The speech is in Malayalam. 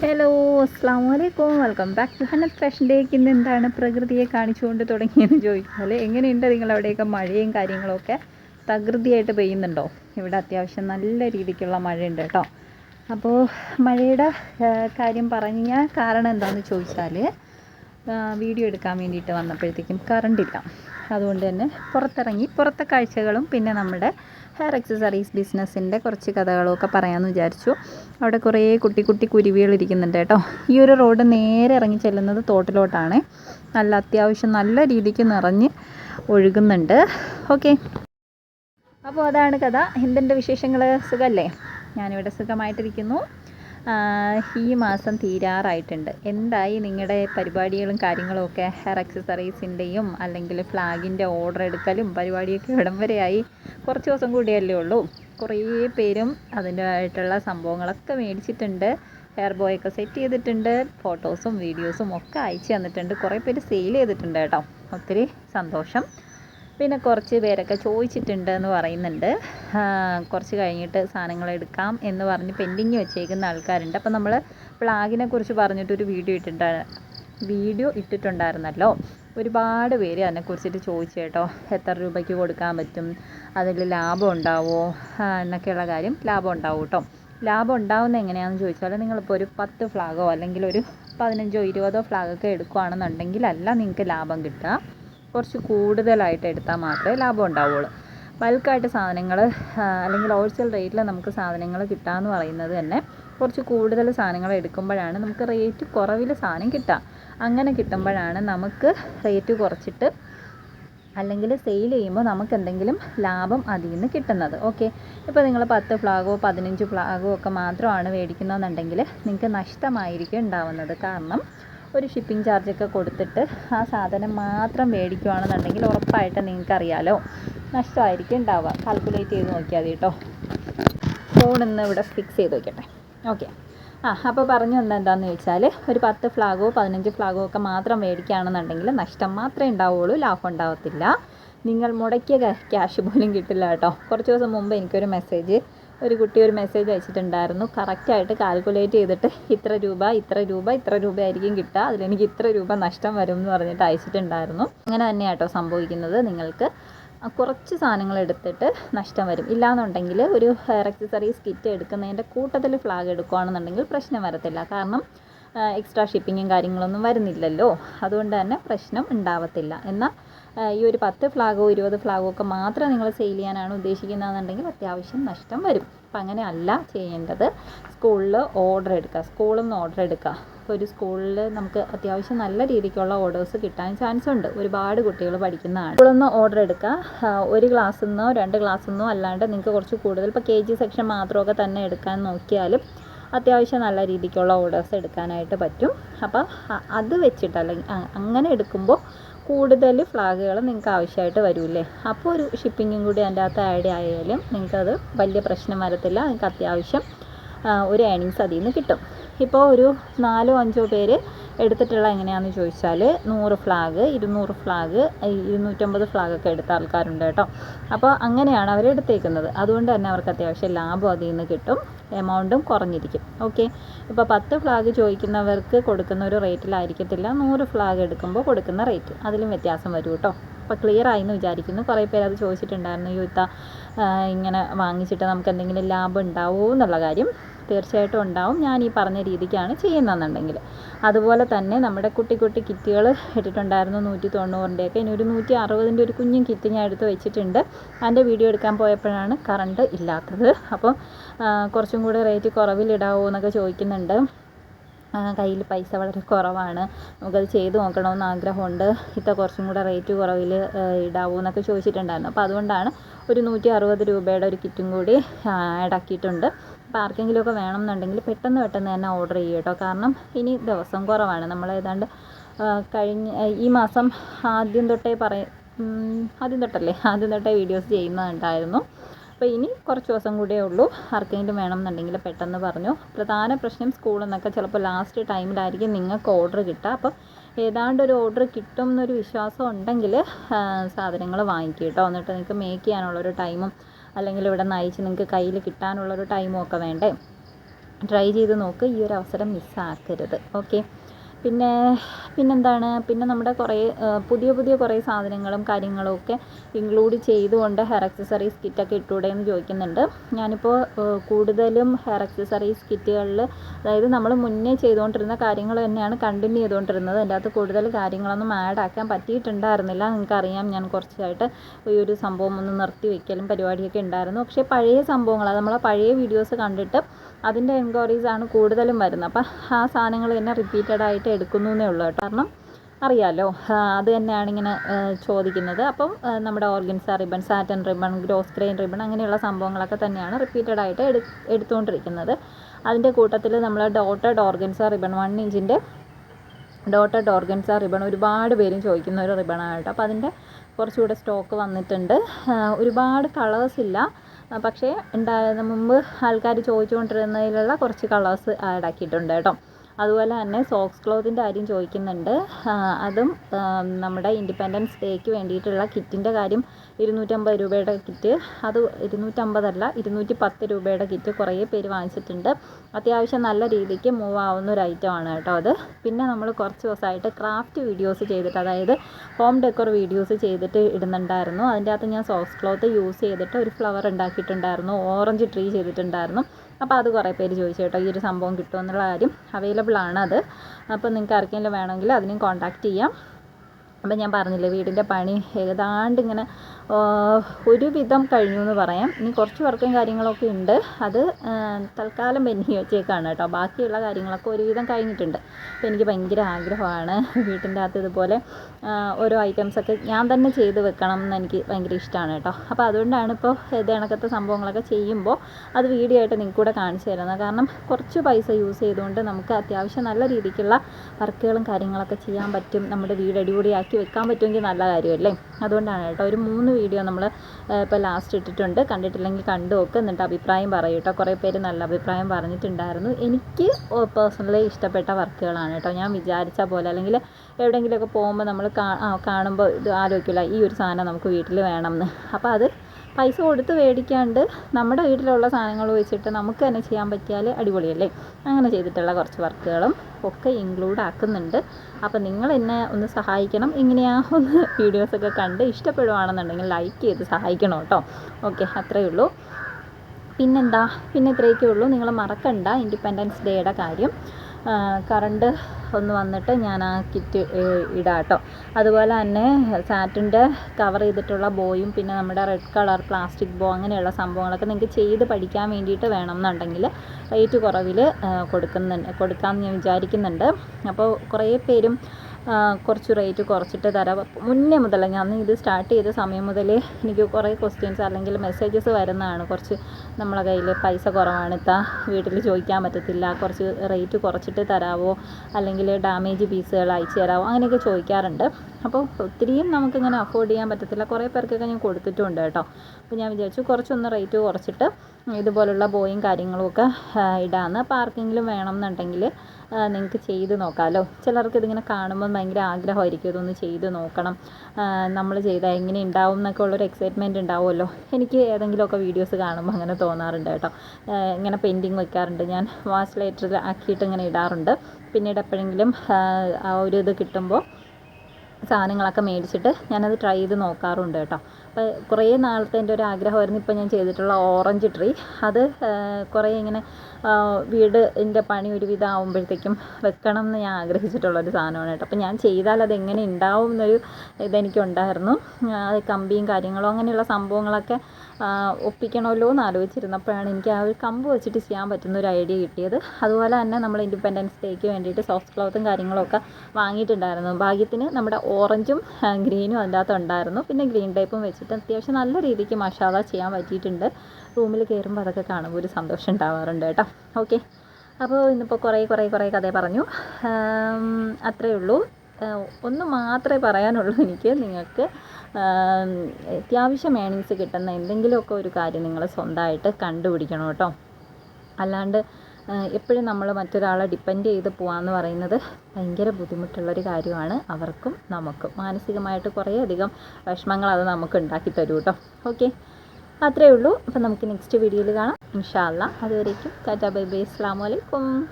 ഹലോ അസ്സാം വലൈക്കും വെൽക്കം ബാക്ക് ടു ഹനൽ ഫാഷൻ ഡേക്ക് ഇന്ന് എന്താണ് പ്രകൃതിയെ കാണിച്ചുകൊണ്ട് തുടങ്ങിയെന്ന് ചോദിച്ചാൽ എങ്ങനെയുണ്ട് നിങ്ങൾ അവിടെയൊക്കെ മഴയും കാര്യങ്ങളൊക്കെ? തകൃതിയായിട്ട് പെയ്യുന്നുണ്ടോ? ഇവിടെ അത്യാവശ്യം നല്ല രീതിക്കുള്ള മഴയുണ്ട് കേട്ടോ. അപ്പോൾ മഴയുടെ കാര്യം പറഞ്ഞ കാരണം എന്താണെന്ന് ചോദിച്ചാൽ വീഡിയോ എടുക്കാൻ വേണ്ടിയിട്ട് വന്നപ്പോഴത്തേക്കും കറണ്ടില്ല അതുകൊണ്ട് തന്നെ പുറത്തിറങ്ങി പുറത്തെ കാഴ്ചകളും പിന്നെ നമ്മുടെ ഹെയർ അക്സസറീസ് ബിസിനസ്സിന്റെ കുറച്ച് കഥകളൊക്കെ പറയാമെന്ന് വിചാരിച്ചു. അവിടെ കുറേ കുട്ടി കുട്ടി കുരുവികൾ ഇരിക്കുന്നുണ്ട് കേട്ടോ. ഈ ഒരു റോഡ് നേരെ ഇറങ്ങി ചെല്ലുന്നത് തോട്ടിലോട്ടാണ്. നല്ല അത്യാവശ്യം നല്ല രീതിക്ക് നിറഞ്ഞ് ഒഴുകുന്നുണ്ട്. ഓക്കെ അപ്പോൾ അതാണ് കഥ. എന്തുണ്ട് വിശേഷങ്ങൾ സുഖമല്ലേ ഞാനിവിടെ സുഖമായിട്ടിരിക്കുന്നു. ഈ മാസം തീരാറായിട്ടുണ്ട്. എന്തായി നിങ്ങളുടെ പരിപാടികളും കാര്യങ്ങളും ഒക്കെ? ഹെയർ അക്സസറീസിന്റെയും അല്ലെങ്കിൽ ഫ്ലാഗിന്റെ ഓർഡർ എടുക്കലും പരിപാടിയൊക്കെ ഇവിടം വരെയായി കുറച്ച് ദിവസം കൂടിയല്ലേ ഉള്ളൂ. കുറേ പേരും അതിന്റെതായിട്ടുള്ള സംഭവങ്ങളൊക്കെ മേടിച്ചിട്ടുണ്ട്. ഹെയർ ബോയ് ഒക്കെ സെറ്റ് ചെയ്തിട്ടുണ്ട്. ഫോട്ടോസും വീഡിയോസും ഒക്കെ അയച്ചു തന്നിട്ടുണ്ട്. കുറേ പേര് സെയിൽ ചെയ്തിട്ടുണ്ട് കേട്ടോ. ഒത്തിരി സന്തോഷം. പിന്നെ കുറച്ച് പേരൊക്കെ ചോദിച്ചിട്ടുണ്ട് എന്ന് പറയുന്നുണ്ട് കുറച്ച് കഴിഞ്ഞിട്ട് സാധനങ്ങൾ എടുക്കാം എന്ന് പറഞ്ഞ് പെൻഡിങ് വെച്ചേക്കുന്ന ആൾക്കാരുണ്ട്. അപ്പോൾ നമ്മൾ പ്ലാഗിനെ കുറിച്ച് പറഞ്ഞിട്ടൊരു വീഡിയോ ഇട്ടിട്ടുണ്ട് വീഡിയോ ഇട്ടിട്ടുണ്ടായിരുന്നല്ലോ. ഒരുപാട് പേര് അതിനെക്കുറിച്ചിട്ട് ചോദിച്ചു കേട്ടോ. എത്ര രൂപയ്ക്ക് കൊടുക്കാൻ പറ്റും? അതിൽ ലാഭം ഉണ്ടാവുമോ എന്നൊക്കെയുള്ള കാര്യം. ലാഭം ഉണ്ടാവും കേട്ടോ. ലാഭം ഉണ്ടാവുന്നത് എങ്ങനെയാണെന്ന് ചോദിച്ചാൽ നിങ്ങളിപ്പോൾ ഒരു പത്ത് ഫ്ലാഗോ അല്ലെങ്കിൽ ഒരു പതിനഞ്ചോ ഇരുപതോ ഫ്ലാഗൊക്കെ എടുക്കുകയാണെന്നുണ്ടെങ്കിൽ അല്ല നിങ്ങൾക്ക് ലാഭം കിട്ടുക. കുറച്ച് കൂടുതലായിട്ട് എടുത്താൽ മാത്രമേ ലാഭം ഉണ്ടാവുള്ളൂ. ബൾക്കായിട്ട് സാധനങ്ങൾ അല്ലെങ്കിൽ ഹോൾസെയിൽ റേറ്റിൽ നമുക്ക് സാധനങ്ങൾ കിട്ടാമെന്ന് പറയുന്നത് തന്നെ കുറച്ച് കൂടുതൽ സാധനങ്ങൾ എടുക്കുമ്പോഴാണ് നമുക്ക് റേറ്റ് കുറവിൽ സാധനം കിട്ടുക. അങ്ങനെ കിട്ടുമ്പോഴാണ് നമുക്ക് റേറ്റ് കുറച്ചിട്ട് അല്ലെങ്കിൽ സെയിൽ ചെയ്യുമ്പോൾ നമുക്ക് എന്തെങ്കിലും ലാഭം അതിൽ നിന്ന് കിട്ടുന്നത്. ഓക്കെ ഇപ്പോൾ നിങ്ങൾ പത്ത് ഫ്ലാഗോ പതിനഞ്ച് ഫ്ലാഗോ ഒക്കെ മാത്രമാണ് മേടിക്കുന്നതെന്നുണ്ടെങ്കിൽ നിങ്ങൾക്ക് നഷ്ടമായിരിക്കും ഉണ്ടാവുന്നത്. കാരണം ഒരു ഷിപ്പിംഗ് ചാർജൊക്കെ കൊടുത്തിട്ട് ആ സാധനം മാത്രം മേടിക്കുകയാണെന്നുണ്ടെങ്കിൽ ഉറപ്പായിട്ട് നിങ്ങൾക്കറിയാലോ. നഷ്ടമായിരിക്കും ഉണ്ടാവുക. കാൽക്കുലേറ്റ് ചെയ്ത് നോക്കിയാൽ മതി കേട്ടോ. ഫോൺ ഇന്ന് ഇവിടെ ഫിക്സ് ചെയ്ത് വെക്കട്ടെ. ഓക്കെ ആ അപ്പോൾ പറഞ്ഞു തന്നെ എന്താണെന്ന് ചോദിച്ചാൽ ഒരു പത്ത് ഫ്ലാഗോ പതിനഞ്ച് ഫ്ലാഗോ ഒക്കെ മാത്രം മേടിക്കുകയാണെന്നുണ്ടെങ്കിൽ നഷ്ടം മാത്രമേ ഉണ്ടാവുള്ളൂ ലാഭം ഉണ്ടാവത്തില്ല. നിങ്ങൾ മുടക്കിയ ക്യാഷ് പോലും കിട്ടില്ല കേട്ടോ. കുറച്ച് ദിവസം മുമ്പ് എനിക്കൊരു മെസ്സേജ് ഒരു കുട്ടി ഒരു മെസ്സേജ് അയച്ചിട്ടുണ്ടായിരുന്നു. കറക്റ്റായിട്ട് കാൽക്കുലേറ്റ് ചെയ്തിട്ട് ഇത്ര രൂപ ഇത്ര രൂപ ഇത്ര രൂപ ആയിരിക്കും കിട്ടുക അതിലെനിക്ക് ഇത്ര രൂപ നഷ്ടം വരും എന്ന് പറഞ്ഞിട്ട് അയച്ചിട്ടുണ്ടായിരുന്നു. അങ്ങനെ തന്നെയാട്ടോ സംഭവിക്കുന്നത് നിങ്ങൾക്ക്. കുറച്ച് സാധനങ്ങൾ എടുത്തിട്ട് നഷ്ടം വരും. ഇല്ലാന്നുണ്ടെങ്കിൽ ഒരു ഹെയർ അക്സസറീസ് കിറ്റ് എടുക്കുന്നതിന്റെ കൂട്ടത്തിൽ ഫ്ലാഗ് എടുക്കുകയാണെന്നുണ്ടെങ്കിൽ പ്രശ്നം വരത്തില്ല. കാരണം എക്സ്ട്രാ ഷിപ്പിങ്ങും കാര്യങ്ങളൊന്നും വരുന്നില്ലല്ലോ. അതുകൊണ്ട് തന്നെ പ്രശ്നം ഉണ്ടാവത്തില്ല. എന്നാൽ ഈ ഒരു പത്ത് ഫ്ലാഗോ ഇരുപത് ഫ്ലാഗോ ഒക്കെ മാത്രം നിങ്ങൾ സെയിൽ ചെയ്യാനാണ് ഉദ്ദേശിക്കുന്നതെന്നുണ്ടെങ്കിൽ അത്യാവശ്യം നഷ്ടം വരും. അപ്പം അങ്ങനെ അല്ല ചെയ്യേണ്ടത്. സ്കൂളിൽ ഓർഡർ എടുക്കുക. സ്കൂളിൽ നിന്ന് ഓർഡർ എടുക്കുക. ഇപ്പോൾ ഒരു സ്കൂളിൽ നമുക്ക് അത്യാവശ്യം നല്ല രീതിക്കുള്ള ഓർഡേഴ്സ് കിട്ടാൻ ചാൻസ് ഉണ്ട്. ഒരുപാട് കുട്ടികൾ പഠിക്കുന്നതാണ് സ്കൂളിൽ നിന്ന് ഓർഡർ എടുക്കുക. ഒരു ക്ലാസ്സിൽ നിന്നോ രണ്ട് ക്ലാസ്സിൽ നിന്നോ അല്ലാണ്ട് നിങ്ങൾക്ക് കുറച്ച് കൂടുതൽ ഇപ്പോൾ കെ ജി സെക്ഷൻ മാത്രമൊക്കെ തന്നെ എടുക്കാൻ നോക്കിയാലും അത്യാവശ്യം നല്ല രീതിക്കുള്ള ഓർഡേഴ്സ് എടുക്കാനായിട്ട് പറ്റും. അപ്പോൾ അത് വെച്ചിട്ട് അല്ലെങ്കിൽ അങ്ങനെ എടുക്കുമ്പോൾ കൂടുതൽ ഫ്ലാഗുകൾ നിങ്ങൾക്ക് ആവശ്യമായിട്ട് വരില്ലേ? അപ്പോൾ ഒരു ഷിപ്പിങ്ങും കൂടി അതിന്റെ അകത്ത് ആഡ് ആയാലും നിങ്ങൾക്കത് വലിയ പ്രശ്നം വരത്തില്ല. നിങ്ങൾക്ക് അത്യാവശ്യം ഒരു ഏണിങ്സ് അതിൽ നിന്ന് കിട്ടും. ഇപ്പോൾ ഒരു നാലോ അഞ്ചോ പേര് എടുത്തിട്ടുള്ള എങ്ങനെയാണെന്ന് ചോദിച്ചാൽ നൂറ് ഫ്ലാഗ് ഇരുന്നൂറ് ഫ്ലാഗ് ഇരുന്നൂറ്റമ്പത് ഫ്ലാഗൊക്കെ എടുത്ത ആൾക്കാരുണ്ട് കേട്ടോ. അപ്പോൾ അങ്ങനെയാണ് അവർ എടുത്തേക്കുന്നത്. അതുകൊണ്ട് തന്നെ അവർക്ക് അത്യാവശ്യം ലാഭം അതിൽ നിന്ന് കിട്ടും എമൗണ്ടും കുറഞ്ഞിരിക്കും. ഓക്കെ ഇപ്പോൾ പത്ത് ഫ്ലാഗ് ചോദിക്കുന്നവർക്ക് കൊടുക്കുന്ന ഒരു റേറ്റിലായിരിക്കത്തില്ല നൂറ് ഫ്ലാഗ് എടുക്കുമ്പോൾ കൊടുക്കുന്ന റേറ്റ് അതിലും വ്യത്യാസം വരും കേട്ടോ. അപ്പോൾ ക്ലിയർ ആയി എന്ന് വിചാരിക്കുന്നു. കുറേ പേര് അത് ചോദിച്ചിട്ടുണ്ടായിരുന്നു യൂത്ത ഇങ്ങനെ വാങ്ങിച്ചിട്ട് നമുക്ക് എന്തെങ്കിലും ലാഭം ഉണ്ടാവുമോ എന്നുള്ള കാര്യം. തീർച്ചയായിട്ടും ഉണ്ടാവും. ഞാൻ ഈ പറഞ്ഞ രീതിക്കാണ് ചെയ്യുന്നതെന്നുണ്ടെങ്കിൽ. അതുപോലെ തന്നെ നമ്മുടെ കുട്ടി കുട്ടി കിറ്റുകൾ ഇട്ടിട്ടുണ്ടായിരുന്നു നൂറ്റി തൊണ്ണൂറിന്റെയൊക്കെ ഇനി ഒരു നൂറ്റി അറുപതിന്റെ ഒരു കുഞ്ഞും കിറ്റ് ഞാൻ എടുത്ത് വെച്ചിട്ടുണ്ട്. അതിന്റെ വീഡിയോ എടുക്കാൻ പോയപ്പോഴാണ് കറണ്ട് ഇല്ലാത്തത്. അപ്പം കുറച്ചും കൂടി റേറ്റ് കുറവിലിടാവോ എന്നൊക്കെ ചോദിക്കുന്നുണ്ട്. കയ്യിൽ പൈസ വളരെ കുറവാണ്. നമുക്കത് ചെയ്ത് നോക്കണമെന്ന് ആഗ്രഹമുണ്ട്. ഇത്ത കുറച്ചും കൂടെ റേറ്റ് കുറവിൽ ഇടാവോ എന്നൊക്കെ ചോദിച്ചിട്ടുണ്ടായിരുന്നു. അപ്പോൾ അതുകൊണ്ടാണ് ഒരു നൂറ്റി അറുപത് രൂപയുടെ ഒരു കിറ്റും കൂടി ആഡ് ആക്കിയിട്ടുണ്ട് അപ്പോൾ ആർക്കെങ്കിലുമൊക്കെ വേണമെന്നുണ്ടെങ്കിൽ പെട്ടെന്ന് പെട്ടെന്ന് തന്നെ ഓർഡർ ചെയ്യും കേട്ടോ. കാരണം ഇനി ദിവസം കുറവാണ്. നമ്മൾ ഏതാണ്ട് കഴിഞ്ഞ ഈ മാസം ആദ്യം തൊട്ടേ പറയ ആദ്യം തൊട്ടല്ലേ? ആദ്യം തൊട്ടേ വീഡിയോസ് ചെയ്യുന്നുണ്ടായിരുന്നു. അപ്പോൾ ഇനി കുറച്ച് ദിവസം കൂടിയേ ഉള്ളൂ. ആർക്കെങ്കിലും വേണമെന്നുണ്ടെങ്കിൽ പെട്ടെന്ന് പറഞ്ഞു. പ്രധാന പ്രശ്നം സ്കൂളിൽ നിന്നൊക്കെ ചിലപ്പോൾ ലാസ്റ്റ് ടൈമിലായിരിക്കും നിങ്ങൾക്ക് ഓർഡർ കിട്ടുക. അപ്പം ഏതാണ്ട് ഒരു ഓർഡർ കിട്ടും എന്നൊരു വിശ്വാസം ഉണ്ടെങ്കിൽ സാധനങ്ങൾ വാങ്ങിക്കുക കേട്ടോ. എന്നിട്ട് നിങ്ങൾക്ക് മേക്ക് ചെയ്യാനുള്ളൊരു ടൈമും അല്ലെങ്കിൽ ഇവിടെ നിന്ന് അയച്ച് നിങ്ങൾക്ക് കയ്യിൽ കിട്ടാനുള്ളൊരു ടൈമൊക്കെ വേണ്ടേ? ട്രൈ ചെയ്ത് നോക്ക്. ഈ ഒരു അവസരം മിസ്സാക്കരുത് ഓക്കെ പിന്നെ പിന്നെന്താണ്? പിന്നെ നമ്മുടെ കുറേ പുതിയ പുതിയ കുറേ സാധനങ്ങളും കാര്യങ്ങളും ഒക്കെ ഇൻക്ലൂഡ് ചെയ്തുകൊണ്ട് ഹെയർ അക്സസറീസ് കിറ്റൊക്കെ ഇട്ടൂടെ എന്ന് ചോദിക്കുന്നുണ്ട്. ഞാനിപ്പോൾ കൂടുതലും ഹെയർ അക്സസറീസ് കിറ്റുകളിൽ അതായത് നമ്മൾ മുന്നേ ചെയ്തുകൊണ്ടിരുന്ന കാര്യങ്ങൾ തന്നെയാണ് കണ്ടിന്യൂ ചെയ്തുകൊണ്ടിരുന്നത് അതിന്റെ അകത്ത് കൂടുതൽ കാര്യങ്ങളൊന്നും ആഡ് ആക്കാൻ പറ്റിയിട്ടുണ്ടായിരുന്നില്ല. നിങ്ങൾക്കറിയാം ഞാൻ കുറച്ചായിട്ട് ഈ ഒരു സംഭവം ഒന്ന് നിർത്തി വയ്ക്കലും പരിപാടിയൊക്കെ ഉണ്ടായിരുന്നു. പക്ഷേ പഴയ സംഭവങ്ങൾ നമ്മളെ പഴയ വീഡിയോസ് കണ്ടിട്ട് അതിന്റെ ആണ് കൂടുതലും വരുന്നത്. അപ്പം ആ സാധനങ്ങൾ തന്നെ റിപ്പീറ്റഡ് ആയിട്ട് എടുക്കുന്നു എന്നേ ഉള്ളൂ കേട്ടോ. കാരണം അറിയാമല്ലോ അത് തന്നെയാണ് ഇങ്ങനെ ചോദിക്കുന്നത്. അപ്പം നമ്മുടെ organza ribbon satin ribbon grosgrain ribbon അങ്ങനെയുള്ള സംഭവങ്ങളൊക്കെ തന്നെയാണ് റിപ്പീറ്റഡ് ആയിട്ട് എടു എടുത്തുകൊണ്ടിരിക്കുന്നത്. അതിന്റെ കൂട്ടത്തിൽ നമ്മൾ ഡോട്ടഡ് ഓർഗൻസ റിബൺ വൺ ഇഞ്ചിന്റെ ഡോട്ടഡ് ഓർഗൻസ റിബൺ ഒരുപാട് പേരും ചോദിക്കുന്ന ഒരു റിബണാണ് കേട്ടോ. അപ്പോൾ അതിന്റെ കുറച്ചുകൂടെ സ്റ്റോക്ക് വന്നിട്ടുണ്ട്. ഒരുപാട് കളേഴ്സ് ഇല്ല. പക്ഷേ ഉണ്ടായിരുന്ന മുമ്പ് ആൾക്കാർ ചോദിച്ചുകൊണ്ടിരുന്നതിലുള്ള കുറച്ച് കളേഴ്സ് ആഡ് ആക്കിയിട്ടുണ്ട് കേട്ടോ. അതുപോലെ തന്നെ സോക്സ് ക്ലോത്തിന്റെ കാര്യം ചോദിക്കുന്നുണ്ട്. അതും നമ്മുടെ ഇൻഡിപെൻഡൻസ് ഡേക്ക് വേണ്ടിയിട്ടുള്ള കിറ്റിന്റെ കാര്യം ഇരുന്നൂറ്റമ്പത് രൂപയുടെ കിറ്റ്. അത് ഇരുന്നൂറ്റമ്പതല്ല ഇരുന്നൂറ്റി പത്ത് രൂപയുടെ കിറ്റ് കുറേ പേര് വാങ്ങിച്ചിട്ടുണ്ട്. അത്യാവശ്യം നല്ല രീതിക്ക് മൂവ് ആവുന്ന ഒരു ഐറ്റമാണ് കേട്ടോ അത്. പിന്നെ നമ്മൾ കുറച്ച് ദിവസമായിട്ട് ക്രാഫ്റ്റ് വീഡിയോസ് ചെയ്തിട്ട് അതായത് ഹോം ഡെക്കോർ വീഡിയോസ് ചെയ്തിട്ട് ഇടുന്നുണ്ടായിരുന്നു. അതിന്റെ അകത്ത് ഞാൻ സോക്സ് ക്ലോത്ത് യൂസ് ചെയ്തിട്ട് ഒരു ഫ്ലവർ ഉണ്ടാക്കിയിട്ടുണ്ടായിരുന്നു. ഓറഞ്ച് ട്രീ ചെയ്തിട്ടുണ്ടായിരുന്നു. അപ്പോൾ അത് കുറേ പേര് ചോദിച്ചു കേട്ടോ ഈ ഒരു സംഭവം കിട്ടുമെന്നുള്ള കാര്യം അവൈലബിൾ ആണ് അത്. അപ്പോൾ നിങ്ങൾക്ക് ആർക്കെങ്കിലും വേണമെങ്കിൽ അതിനും കോൺടാക്റ്റ് ചെയ്യാം. അപ്പം ഞാൻ പറഞ്ഞില്ലേ വീടിന്റെ പണി ഏതാണ്ട് ഇങ്ങനെ ഒരുവിധം കഴിഞ്ഞു എന്ന് പറയാം. ഇനി കുറച്ച് വർക്കും കാര്യങ്ങളൊക്കെ ഉണ്ട്. അത് തൽക്കാലം പെൻഡിങ് വെച്ചേക്കാണ് കേട്ടോ. ബാക്കിയുള്ള കാര്യങ്ങളൊക്കെ ഒരുവിധം കഴിഞ്ഞിട്ടുണ്ട്. അപ്പോൾ എനിക്ക് ഭയങ്കര ആഗ്രഹമാണ് വീട്ടിന്റെ അകത്ത് ഇതുപോലെ ഓരോ ഐറ്റംസൊക്കെ ഞാൻ തന്നെ ചെയ്ത് വെക്കണം എന്ന് എനിക്ക് ഭയങ്കര ഇഷ്ടമാണ് കേട്ടോ. അപ്പോൾ അതുകൊണ്ടാണ് ഇപ്പോൾ ഇത് കണക്കത്തെ സംഭവങ്ങളൊക്കെ ചെയ്യുമ്പോൾ അത് വീഡിയോ ആയിട്ട് നിങ്ങൾക്ക് കൂടെ കാണിച്ചു തരുന്നത്. കാരണം കുറച്ച് പൈസ യൂസ് ചെയ്തുകൊണ്ട് നമുക്ക് അത്യാവശ്യം നല്ല രീതിക്കുള്ള വർക്കുകളും കാര്യങ്ങളൊക്കെ ചെയ്യാൻ പറ്റും. നമ്മുടെ വീട് അടിപൊളിയാക്കി വെക്കാൻ പറ്റുമെങ്കിൽ നല്ല കാര്യമല്ലേ? അതുകൊണ്ടാണ് കേട്ടോ. ഒരു മൂന്ന് വീഡിയോ നമ്മൾ ഇപ്പോൾ ലാസ്റ്റ് ഇട്ടിട്ടുണ്ട്. കണ്ടിട്ടില്ലെങ്കിൽ കണ്ടു നോക്ക്. എന്നിട്ട് അഭിപ്രായം പറയൂ കേട്ടോ കുറേ പേര് നല്ല അഭിപ്രായം പറഞ്ഞിട്ടുണ്ടായിരുന്നു. എനിക്ക് പേഴ്സണലി ഇഷ്ടപ്പെട്ട വർക്കുകളാണ് കേട്ടോ ഞാൻ വിചാരിച്ച പോലെ അല്ലെങ്കിൽ എവിടെയെങ്കിലുമൊക്കെ പോകുമ്പോൾ നമ്മൾ കാണുമ്പോൾ ഇത് ആലോചിക്കില്ല ഈ ഒരു സാധനം നമുക്ക് വീട്ടിൽ വേണം എന്ന്. അപ്പോൾ അത് പൈസ കൊടുത്ത് മേടിക്കാണ്ട് നമ്മുടെ വീട്ടിലുള്ള സാധനങ്ങൾ വെച്ചിട്ട് നമുക്ക് തന്നെ ചെയ്യാൻ പറ്റിയാൽ അടിപൊളിയല്ലേ? അങ്ങനെ ചെയ്തിട്ടുള്ള കുറച്ച് വർക്കുകളും ഒക്കെ ഇൻക്ലൂഡ് ആക്കുന്നുണ്ട്. അപ്പോൾ നിങ്ങൾ എന്നെ ഒന്ന് സഹായിക്കണം. ഇങ്ങനെയാ ഒന്ന് വീഡിയോസൊക്കെ കണ്ട് ഇഷ്ടപ്പെടുവാണെന്നുണ്ടെങ്കിൽ ലൈക്ക് ചെയ്ത് സഹായിക്കണം കേട്ടോ. ഓക്കെ അത്രയേ ഉള്ളൂ. പിന്നെന്താ? പിന്നെ ഇത്രയൊക്കെ ഉള്ളൂ. നിങ്ങൾ മറക്കണ്ട. ഇൻഡിപെൻഡൻസ് ഡേയുടെ കാര്യം. കറണ്ട് ഒന്ന് വന്നിട്ട് ഞാൻ ആ കിറ്റ് ഇടാം കേട്ടോ അതുപോലെ തന്നെ സാറ്റിന്റെ കവർ ചെയ്തിട്ടുള്ള ബോയും പിന്നെ നമ്മുടെ റെഡ് കളർ പ്ലാസ്റ്റിക് ബോ അങ്ങനെയുള്ള സംഭവങ്ങളൊക്കെ നിങ്ങൾക്ക് ചെയ്ത് പഠിക്കാൻ വേണ്ടിയിട്ട് വേണം എന്നുണ്ടെങ്കിൽ റേറ്റ് കുറവിൽ കൊടുക്കുന്നുണ്ട് കൊടുക്കാമെന്ന് ഞാൻ വിചാരിക്കുന്നുണ്ട്. അപ്പോൾ കുറേ പേരും കുറച്ച് റേറ്റ് കുറച്ചിട്ട് തരാം. മുന്നേ മുതൽ ഞാൻ ഇത് സ്റ്റാർട്ട് ചെയ്ത സമയം മുതൽ എനിക്ക് കുറേ ക്വസ്റ്റ്യൻസ് അല്ലെങ്കിൽ മെസ്സേജസ് വരുന്നതാണ്. കുറച്ച് നമ്മളെ കയ്യിൽ പൈസ കുറവാണ്. ഇത്താ വീട്ടിൽ ചോദിക്കാൻ പറ്റത്തില്ല. കുറച്ച് റേറ്റ് കുറച്ചിട്ട് തരാവോ? അല്ലെങ്കിൽ ഡാമേജ് പീസുകൾ അയച്ചു തരാമോ അങ്ങനെയൊക്കെ ചോദിക്കാറുണ്ട്. അപ്പോൾ ഒത്തിരിയും നമുക്കിങ്ങനെ അഫോർഡ് ചെയ്യാൻ പറ്റത്തില്ല. കുറേ പേർക്കൊക്കെ ഞാൻ കൊടുത്തിട്ടുണ്ട് കേട്ടോ. അപ്പോൾ ഞാൻ വിചാരിച്ചു കുറച്ചൊന്ന് റേറ്റ് കുറച്ചിട്ട് ഇതുപോലുള്ള ബോയും കാര്യങ്ങളുമൊക്കെ ഇടാമെന്ന് അപ്പോൾ ആർക്കെങ്കിലും വേണം എന്നുണ്ടെങ്കിൽ നിങ്ങൾക്ക് ചെയ്ത് നോക്കാമല്ലോ ചിലർക്ക് ഇതിങ്ങനെ കാണുമ്പോൾ ഭയങ്കര ആഗ്രഹമായിരിക്കും ഇതൊന്ന് ചെയ്ത് നോക്കണം. നമ്മൾ ചെയ്താൽ എങ്ങനെ ഉണ്ടാവും എന്നൊക്കെ ഉള്ളൊരു എക്സൈറ്റ്മെന്റ് ഉണ്ടാവുമല്ലോ എനിക്ക് ഏതെങ്കിലുമൊക്കെ വീഡിയോസ് കാണുമ്പോൾ അങ്ങനെ തോന്നാറുണ്ട് കേട്ടോ. ഇങ്ങനെ പെയിന്റിങ് വെക്കാറുണ്ട്. ഞാൻ വാച്ച് ലൈറ്ററിൽ ആക്കിയിട്ട് ഇങ്ങനെ ഇടാറുണ്ട്. പിന്നീട് എപ്പോഴെങ്കിലും ആ ഒരു ഇത് കിട്ടുമ്പോൾ സാധനങ്ങളൊക്കെ മേടിച്ചിട്ട് ഞാനത് ട്രൈ ചെയ്ത് നോക്കാറുണ്ട് കേട്ടോ. അപ്പോൾ കുറേ നാളത്തെ എന്റെ ഒരു ആഗ്രഹമായിരുന്നു. ഇപ്പോൾ ഞാൻ ചെയ്തിട്ടുള്ള ഓറഞ്ച് ട്രീ. അത് കുറേ ഇങ്ങനെ വീട് വീടിന്റെ പണി ഒരുവിധം ആകുമ്പോഴത്തേക്കും വെക്കണം എന്ന് ഞാൻ ആഗ്രഹിച്ചിട്ടുള്ളൊരു സാധനമാണ് കേട്ടോ. അപ്പോൾ ഞാൻ ചെയ്താൽ അത് എങ്ങനെ ഉണ്ടാവും എന്നൊരു ഇതെനിക്കുണ്ടായിരുന്നു. അത് കമ്പിയും കാര്യങ്ങളും അങ്ങനെയുള്ള സംഭവങ്ങളൊക്കെ ഒപ്പിക്കണമല്ലോ എന്ന് ആലോചിച്ചിരുന്നപ്പോഴാണ് എനിക്ക് ആ ഒരു കമ്പ് വെച്ചിട്ട് ചെയ്യാൻ പറ്റുന്ന ഒരു ഐഡിയ കിട്ടിയത്. അതുപോലെ തന്നെ നമ്മൾ ഇൻഡിപെൻഡൻസ് ഡേക്ക് വേണ്ടിയിട്ട് സോഫ്റ്റ് ക്ലോത്തും കാര്യങ്ങളൊക്കെ വാങ്ങിയിട്ടുണ്ടായിരുന്നു. ഭാഗ്യത്തിന് നമ്മുടെ ഓറഞ്ചും ഗ്രീനും അതിന്റെ അകത്ത് ഉണ്ടായിരുന്നു പിന്നെ ഗ്രീൻ ടൈപ്പും വെച്ചിട്ട് അത്യാവശ്യം നല്ല രീതിക്ക് മഷാല ചെയ്യാൻ പറ്റിയിട്ടുണ്ട്. റൂമിൽ കയറുമ്പോൾ അതൊക്കെ കാണുമ്പോൾ ഒരു സന്തോഷം ഉണ്ടാവാറുണ്ട് കേട്ടോ. ഓക്കെ. അപ്പോൾ ഇന്നിപ്പോൾ കുറേ കുറേ കുറേ കഥ പറഞ്ഞു. അത്രയേ ഉള്ളൂ. ഒന്ന് മാത്രമേ പറയാനുള്ളൂ. എനിക്ക് നിങ്ങൾക്ക് അത്യാവശ്യം ഏണിങ്സ് കിട്ടുന്ന എന്തെങ്കിലുമൊക്കെ ഒരു കാര്യം നിങ്ങൾ സ്വന്തമായിട്ട് കണ്ടുപിടിക്കണം കേട്ടോ. അല്ലാണ്ട് എപ്പോഴും നമ്മൾ മറ്റൊരാളെ ഡിപ്പെൻഡ് ചെയ്ത് പോകാമെന്ന് പറയുന്നത് ഭയങ്കര ബുദ്ധിമുട്ടുള്ളൊരു കാര്യമാണ്. അവർക്കും നമുക്കും മാനസികമായിട്ട് കുറേയധികം വിഷമങ്ങൾ അത് നമുക്ക് ഉണ്ടാക്കി തരും കേട്ടോ ഓക്കെ അത്രയേ ഉള്ളൂ. അപ്പം നമുക്ക് നെക്സ്റ്റ് വീഡിയോയിൽ കാണാം. ഇൻഷാല്ല അതുവരേക്കും ടാറ്റാ ബൈ ബൈ. അസ്സാം വലൈക്കും